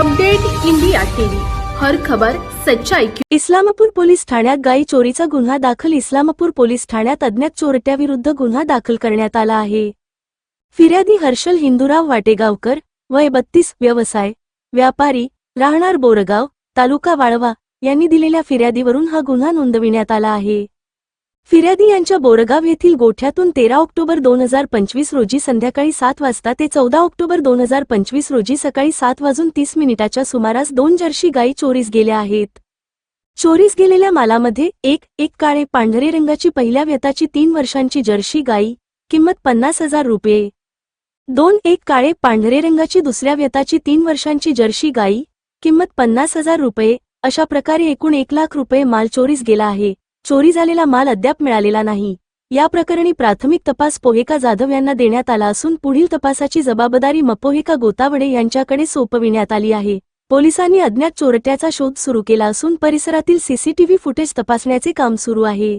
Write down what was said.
Update India TV. हर खबर सच्चाई Islampur police ठाण्यात गाई चोरीचा गुन्हा दाखल इस्लामपूर पोलीस ठाण्यात अज्ञात चोरट्याविरुद्ध गुन्हा दाखल करण्यात आला आहे. फिर्यादी हर्षल हिंदूराव वाटेगावकर वय बत्तीस व्यवसाय व्यापारी राहणार बोरगाव तालुका वाळवा यांनी दिलेल्या फिर्यादीवरून हा गुन्हा नोंदविण्यात आला आहे. फिर्यादी यांच्या बोरगाव येथील गोठ्यातून तेरा ऑक्टोबर दोन हजार पंचवीस रोजी संध्याकाळी सात वाजता ते चौदा ऑक्टोबर दोन हजार पंचवीस रोजी सकाळी सात वाजून तीस मिनिटाच्या सुमारास दोन जर्शी गायी चोरीस गेल्या आहेत. चोरीस गेलेल्या मालामध्ये एक एक काळे पांढरे रंगाची पहिल्या व्यताची तीन वर्षांची जर्शी गायी किंमत पन्नास हजार रुपये. दोन एक काळे पांढरे रंगाची दुसऱ्या व्यताची तीन वर्षांची जर्शी गायी किंमत पन्नास हजार रुपये अशा प्रकारे एकूण एक लाख रुपये माल चोरीस गेला आहे. चोरी झालेला माल अद्याप मिळालेला नाही. या प्रकरणी प्राथमिक तपास पोहेका जाधव यांना देण्यात आला असून पुढील तपासाची जबाबदारी मपोहेका गोतावडे यांच्याकडे सोपविण्यात आली आहे. पोलिसांनी अज्ञात चोरट्याचा शोध सुरू केला असून परिसरातील सीसीटीव्ही फुटेज तपासण्याचे काम सुरू आहे.